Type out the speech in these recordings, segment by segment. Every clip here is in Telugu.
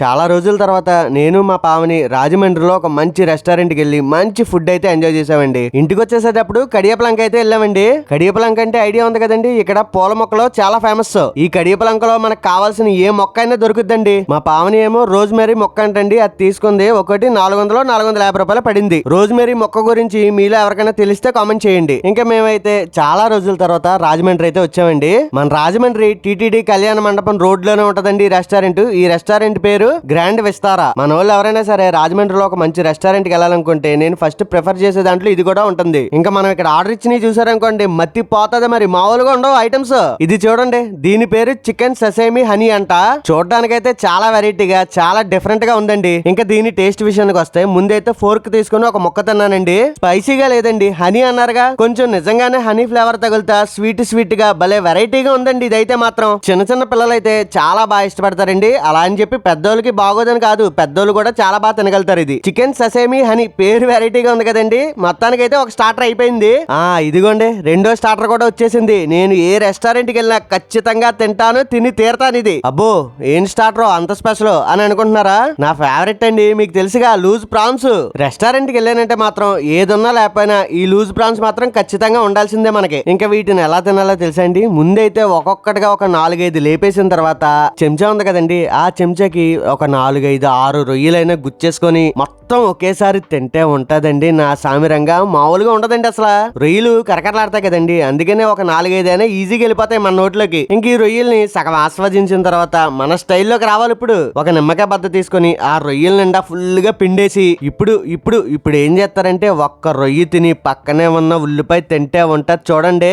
చాలా రోజుల తర్వాత నేను మా పావని రాజమండ్రిలో ఒక మంచి రెస్టారెంట్కి వెళ్ళి మంచి ఫుడ్ అయితే ఎంజాయ్ చేసామండి. ఇంటికి వచ్చేసేటప్పుడు కడియపలంక అయితే వెళ్ళామండి. కడియపలంక అంటే ఐడియా ఉంది కదండి. ఇక్కడ పూల మొక్కలు చాలా ఫేమస్. ఈ కడియపలంకలో మనకు కావాల్సిన ఏ మొక్క అయినా దొరుకుతుందండి మా పావని ఏమో రోజ్ మేరీ మొక్క అంటండి. అది తీసుకుంది ఒకటి నాలుగు వందలు నాలుగు వందల యాభై రూపాయలు పడింది. రోజ్ మేరీ మొక్క గురించి మీలో ఎవరికైనా తెలిస్తే కామెంట్ చేయండి. ఇంకా మేమైతే చాలా రోజుల తర్వాత రాజమండ్రి అయితే వచ్చామండి. మన రాజమండ్రి టీటీడీ కళ్యాణ మండపం రోడ్లోనే ఉంటదండి ఈ రెస్టారెంట్. ఈ రెస్టారెంట్ పేరు గ్రాండ్ విస్తారా? మన వాళ్ళు ఎవరైనా సరే రాజమండ్రిలో ఒక మంచి రెస్టారెంట్కి వెళ్ళాలనుకుంటే నేను ఫస్ట్ ప్రిఫర్ చేసే దాంట్లో ఇది కూడా ఉంటుంది. ఇంకా మనం ఇక్కడ ఆర్డర్ ఇచ్చినవి చూసారనుకోండి మత్తి పోతుంది మరి. మామూలుగా ఉండవు ఐటమ్స్. ఇది చూడండి దీని పేరు చికెన్ ససేమి హనీ అంట. చూడడానికైతే చాలా వెరైటీగా చాలా డిఫరెంట్గా ఉందండి. ఇంకా దీని టేస్ట్ విషయానికి వస్తే ముందైతే ఫోర్క్ తీసుకుని ఒక ముక్క తిన్నానండి. స్పైసీగా లేదండి హనీ అన్నారుగా. కొంచెం నిజంగానే హనీ ఫ్లేవర్ తగులుతా స్వీట్ స్వీట్గా భలే వెరైటీగా ఉందండి ఇదైతే మాత్రం. చిన్న చిన్న పిల్లలైతే చాలా బాగా ఇష్టపడతారండి. అలా అని చెప్పి పెద్దోళ్ళకి బాగోదని కాదు పెద్దోళ్ళు కూడా చాలా బాగా తినగలుగుతారు ఇది. చికెన్ ససేమి హనీ పేరు వెరైటీగా ఉంది కదండి. మొత్తానికైతే ఒక స్టార్టర్ అయిపోయింది. ఆ ఇదిగోండి రెండో స్టార్టర్ కూడా వచ్చేసింది. నేను ఏ రెస్టారెంట్కి వెళ్ళినా ఖచ్చితంగా తింటాను తిని తీరతాను ఇది. అబ్బో ఏం స్టార్టర్ అంత స్పెషల్ అని అనుకుంటున్నారా? నా ఫేవరెట్ అండి మీకు తెలుసుగా లూజ్ ప్రాన్స్ రెస్టారెంట్కి వెళ్ళానంటే మాత్రం ఏదున్నా లేకపోయినా ఈ లూజ్ ప్రాన్స్ మాత్రం ఖచ్చితంగా ఉండాల్సిందే మనకి. ఇంకా వీటిని ఎలా తినాలో తెలుసా అండి? ముందైతే ఒక్కొక్కటిగా ఒక నాలుగైదు లేపేసిన తర్వాత చెంచా ఉంది కదండి ఆ చెంచాకి ఒక నాలుగైదు ఆరు రొయ్యలైనా గుచ్చేసుకొని మొత్తం మొత్తం ఒకేసారి తింటే ఉంటదండి. నా సామిరంగా మామూలుగా ఉండదండి అసలు. రొయ్యలు కరకరలాడతాయి కదండి. అందుకనే ఒక నాలుగైదు అయినా ఈజీగా వెళ్ళిపోతాయి మన నోట్లోకి. ఇంక ఈ రొయ్యల్ని సగం ఆస్వాదించిన తర్వాత మన స్టైల్లోకి రావాలి ఇప్పుడు. ఒక నిమ్మకాయ బద్ద తీసుకొని ఆ రొయ్యల నిండా ఫుల్గా పిండేసి ఇప్పుడు ఇప్పుడు ఇప్పుడు ఏం చేస్తారంటే ఒక్క రొయ్యి తిని పక్కనే ఉన్న ఉల్లిపాయ తింటే ఉంటది చూడండి.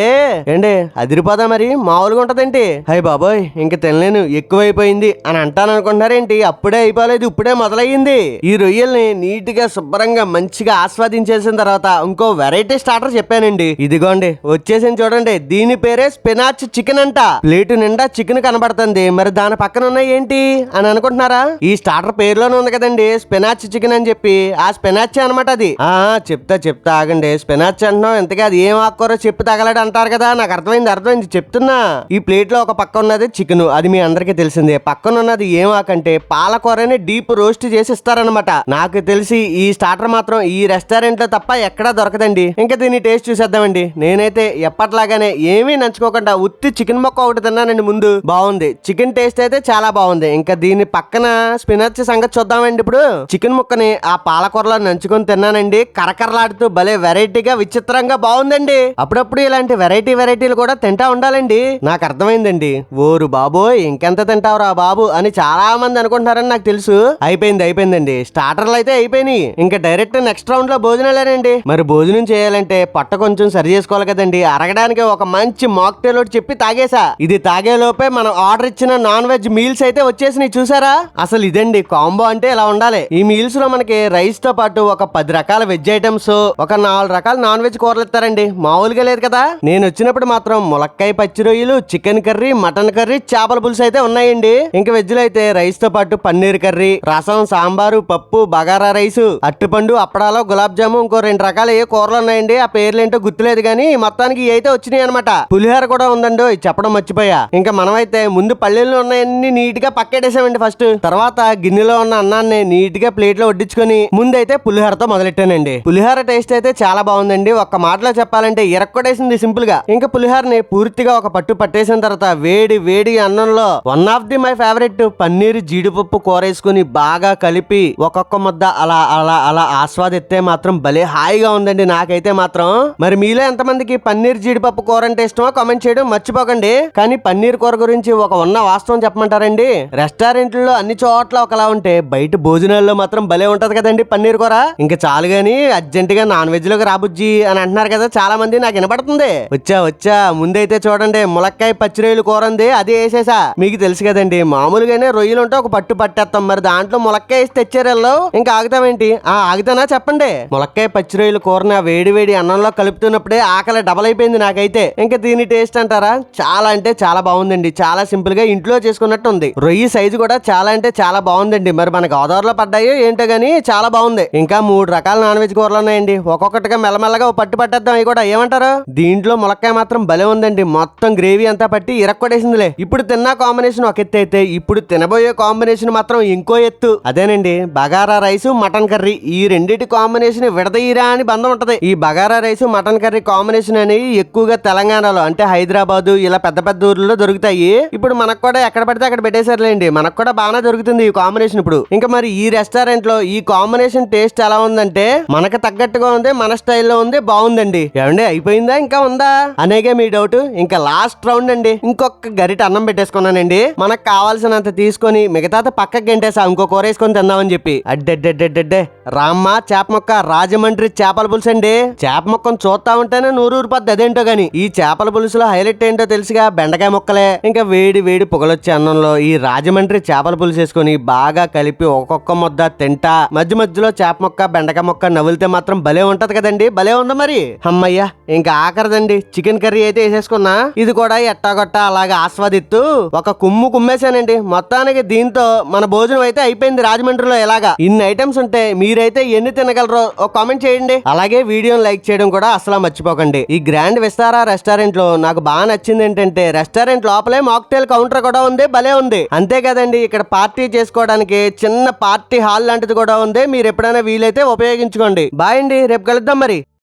ఏంటి అదిరిపోదా మరి? మామూలుగా ఉంటదేంటి? హై బాబోయ్ ఇంక తినలేను. ఎక్కువైపోయింది అని అంటాను అనుకుంటున్నారేంటి అప్పుడే అయిపోలేదు ఇప్పుడే మొదలయ్యింది. ఈ రొయ్యల్ని నీట్గా శుభ్రంగా మంచిగా ఆస్వాదించేసిన తర్వాత ఇంకో వెరైటీ స్టార్టర్ చెప్పానండి. ఇదిగోండి వచ్చేసింది చూడండి. దీని పేరే స్పినాచ్ చికెన్ అంట. ప్లేటు నిండా చికెన్ కనబడుతుంది. మరి దాని పక్కన ఉన్నాయి ఏంటి అని అనుకుంటున్నారా? ఈ స్టార్టర్ పేరులోనే ఉంది కదండి స్పినాచ్ చికెన్ అని చెప్పి. ఆ స్పినాచ్ అనమాట అది. ఆ చెప్తా చెప్తా ఆగండి. స్పినాచ్ అంటున్నాం ఎంతగా అది ఏం ఆకుకూర చెప్పు తగలడు అంటారు కదా? నాకు అర్థమైంది అర్థమైంది. చెప్తున్నా. ఈ ప్లేట్లో ఒక పక్క ఉన్నది చికెన్. అది మీ అందరికీ తెలిసిందే. పక్కన ఉన్నది ఏం ఆకంటే పాలకూరని డీప్ రోస్ట్ చేసి ఇస్తారనమాట నాకు తెలిసి ఈ స్టార్టర్ మాత్రం ఈ రెస్టారెంట్లో తప్ప ఎక్కడా దొరకదండి. ఇంకా దీని టేస్ట్ చూసేద్దామండి. నేనైతే ఎప్పట్లాగానే ఏమీ నంచుకోకుండా ఉత్తి చికెన్ మొక్క ఒకటి తిన్నానండి ముందు. బాగుంది. చికెన్ టేస్ట్ అయితే చాలా బాగుంది. ఇంకా దీని పక్కన స్పినర్చ్ సంగతి చూద్దామండి ఇప్పుడు. చికెన్ ముక్కని ఆ పాలకూరలో నంచుకొని తిన్నానండి. కరకరలాడుతూ భలే వెరైటీగా విచిత్రంగా బాగుందండి. అప్పుడప్పుడు ఇలాంటి వెరైటీ వెరైటీలు కూడా తింటా ఉండాలండి. నాకు అర్థమైందండి. ఓరు బాబోయ్ ఇంకెంత తింటావురా బాబు అని చాలా మంది అనుకుంటున్నారని నాకు తెలుసు. అయిపోయింది అయిపోయిందండి. స్టార్టర్లు అయితే అయిపోయినాయి. ఇంకా డైరెక్ట్ నెక్స్ట్ రౌండ్లో భోజనాలేనండి మరి భోజనం చేయాలంటే పట్ట కొంచెం సరి చేసుకోవాలి కదండి. అరగడానికి ఒక మంచి మాక్టైల్ ఒకటి చెప్పి తాగేసా. ఇది తాగే లోపే మనం ఆర్డర్ ఇచ్చిన నాన్ వెజ్ మీల్స్ అయితే వచ్చేసినాయి చూసారా? అసలు ఇదండి కాంబో అంటే ఇలా ఉండాలి. ఈ మీల్స్లో మనకి రైస్తో పాటు ఒక పది రకాల వెజ్ ఐటమ్స్ ఒక నాలుగు రకాల నాన్ వెజ్ కూరలు ఇస్తారండి. మామూలుగా లేదు కదా? నేను వచ్చినప్పుడు మాత్రం ములక్కాయ పచ్చి రొయ్యలు చికెన్ కర్రీ మటన్ కర్రీ చేపల పులుసు అయితే ఉన్నాయండి. ఇంకా వెజ్లో అయితే రైస్తో పాటు పన్నీర్ కర్రీ రసం సాంబారు పప్పు బగారా రైస్. అట్టుపండు అప్పడాలు గులాబ్ జాము ఇంకో రెండు రకాల ఏ కూరలు ఉన్నాయండి. ఆ పేర్లేంటో గుర్తులేదు కానీ మొత్తానికి అయితే వచ్చినాయి అనమాట పులిహోర కూడా ఉందండి ఇది చెప్పడం మర్చిపోయా. ఇంకా మనమైతే ముందు పల్లెల్లో ఉన్నాయన్ని నీట్గా పక్కెట్టేసామండి ఫస్ట్ తర్వాత గిన్నెలో ఉన్న అన్నాన్ని నీట్గా ప్లేట్లో వడ్డించుకొని ముందైతే పులిహోరతో మొదలెట్టానండి. పులిహోర టేస్ట్ అయితే చాలా బాగుందండి. ఒక్క మాటలో చెప్పాలంటే ఇరక్కొడేసింది సింపుల్గా. ఇంకా పులిహోరని పూర్తిగా ఒక పట్టు పట్టేసిన తర్వాత వేడి వేడి అన్నంలో one of the my favourite paneer జీడిపప్పు కూర వేసుకుని బాగా కలిపి ఒక్కొక్క ముద్ద అలా అలా అలా ఆస్వాదిస్తే మాత్రం భలే హాయిగా ఉందండి నాకైతే మాత్రం. మరి మీలో ఎంతమందికి పన్నీర్ జీడిపప్పు కూర అంటే ఇష్టమో కామెంట్ చేయడం మర్చిపోకండి. కానీ పన్నీర్ కూర గురించి ఒక ఉన్న వాస్తవం చెప్పమంటారండి. రెస్టారెంట్లో అన్ని చోట్ల ఒకలా ఉంటే బయట భోజనాల్లో మాత్రం భలే ఉంటది కదండి పన్నీర్ కూర. ఇంకా చాలు గాని అర్జెంట్గా నాన్ వెజ్లోకి రాబుజ్జి అని అంటున్నారు కదా చాలా మంది నాకు వినపడుతుంది. వచ్చా వచ్చా ముందైతే చూడండి ములక్కాయ పచ్చిరొయ్యలు కూర ఉంది అది వేసేసా. మీకు తెలుసు కదండి మామూలుగానే రొయ్యలు ఉంటే ఒక పట్టు పట్టేస్తాం. మరి దాంట్లో ములక్కాయ వేసి తెచ్చారు వీళ్ళు. ఇంకా ఆగితే ఆ ఆగుతానా చెప్పండి. ములక్కాయ పచ్చి రొయ్యలు ఆ వేడి వేడి అన్నంలో కలుపుతున్నప్పుడే ఆకలి డబల్ అయిపోయింది నాకైతే. ఇంకా దీని టేస్ట్ అంటారా? చాలా అంటే చాలా బాగుందండి. చాలా సింపుల్గా ఇంట్లో చేసుకున్నట్టు ఉంది. రొయ్యి సైజు కూడా చాలా అంటే చాలా బాగుందండి. మరి మన గోదావరిలో పడ్డాయో ఏంటో గానీ చాలా బాగుంది. ఇంకా మూడు రకాల నాన్ వెజ్ కూరలు ఉన్నాయండి. ఒక్కొక్కటిగా మెల్లమెల్లగా పట్టు పట్టేద్దాం అవి కూడా ఏమంటారు? దీంట్లో ములక్కాయ మాత్రం భలే ఉందండి. మొత్తం గ్రేవీ అంతా పట్టి ఇరక్కొడేసిందిలే ఇప్పుడు తిన్న కాంబినేషన్ ఒక ఎత్తు అయితే ఇప్పుడు తినబోయే కాంబినేషన్ మాత్రం ఇంకో ఎత్తు. అదేనండి. Bagara rice mutton curry. ఈ రెండిటి కాంబినేషన్ విడదీరా అని బంధం ఉంటది. ఈ bagara rice mutton curry combination అనేవి ఎక్కువగా తెలంగాణలో అంటే హైదరాబాద్ ఇలా పెద్ద పెద్ద ఊర్లలో దొరుకుతాయి. ఇప్పుడు మనకు కూడా ఎక్కడ పడితే అక్కడ పెట్టేశారులేండి. మనకు కూడా బాగానే దొరుకుతుంది ఈ కాంబినేషన్ ఇప్పుడు. ఇంకా మరి ఈ రెస్టారెంట్లో ఈ కాంబినేషన్ టేస్ట్ ఎలా ఉందంటే మనకు తగ్గట్టుగా ఉంది మన స్టైల్లో ఉంది బాగుందండి. ఏమండి అయిపోయిందా? ఇంకా ఉందా? అనేగే మీ డౌట్. ఇంకా లాస్ట్ రౌండ్ అండి. ఇంకొక గరిట అన్నం పెట్టేసుకున్నానండి. మనకు కావాల్సినంత తీసుకొని మిగతా పక్కకి గంటేసా ఇంకో కూర వేసుకొని తిందామని చెప్పి. అడ్డెడ్డెడ్డెడ్డే రామ్మ చేప మొక్క రాజమండ్రి చేపల పులుసు అండి. చేప మొక్కను చూస్తా ఉంటేనే నూరూరు పద్ది అదేంటో గాని. ఈ చేపల పులుసులో హైలైట్ ఏంటో తెలుసుగా బెండకాయ ముక్కలే. ఇంకా వేడి వేడి పొగలొచ్చే అన్నంలో ఈ రాజమండ్రి చేపల పులుసు వేసుకొని బాగా కలిపి ఒక్కొక్క ముద్ద తింటా. మధ్య మధ్యలో చేప మొక్క బెండకాయ మొక్క నవ్వులితే మాత్రం భలే ఉంటది కదండి. భలే ఉంది మరి? అమ్మయ్యా ఇంకా ఆఖరదండి చికెన్ కర్రీ అయితే వేసేసుకున్నా. ఇది కూడా ఎట్టాగొట్ట అలాగా ఆస్వాదిస్తూ ఒక కుమ్ము కుమ్మేశానండి. మొత్తానికి దీంతో మన భోజనం అయితే అయిపోయింది రాజమండ్రిలో ఎలాగా. ఇన్ని ఐటమ్స్ ఐటమ్స్ ఉంటే మీరైతే ఎన్ని తినగలరో ఒక కామెంట్ చేయండి. అలాగే వీడియోని లైక్ చేయడం కూడా అసలు మర్చిపోకండి. ఈ గ్రాండ్ విస్తారా రెస్టారెంట్లో నాకు బాగా నచ్చింది ఏంటంటే రెస్టారెంట్ లోపలే మాక్టైల్ కౌంటర్ కూడా ఉంది భలే ఉంది. అంతే కదండి ఇక్కడ పార్టీ చేసుకోవడానికి చిన్న పార్టీ హాల్ లాంటిది కూడా ఉంది. మీరు ఎప్పుడైనా వీలైతే ఉపయోగించుకోండి. బాయ్ అండి రేపు కలుద్దాం మరి.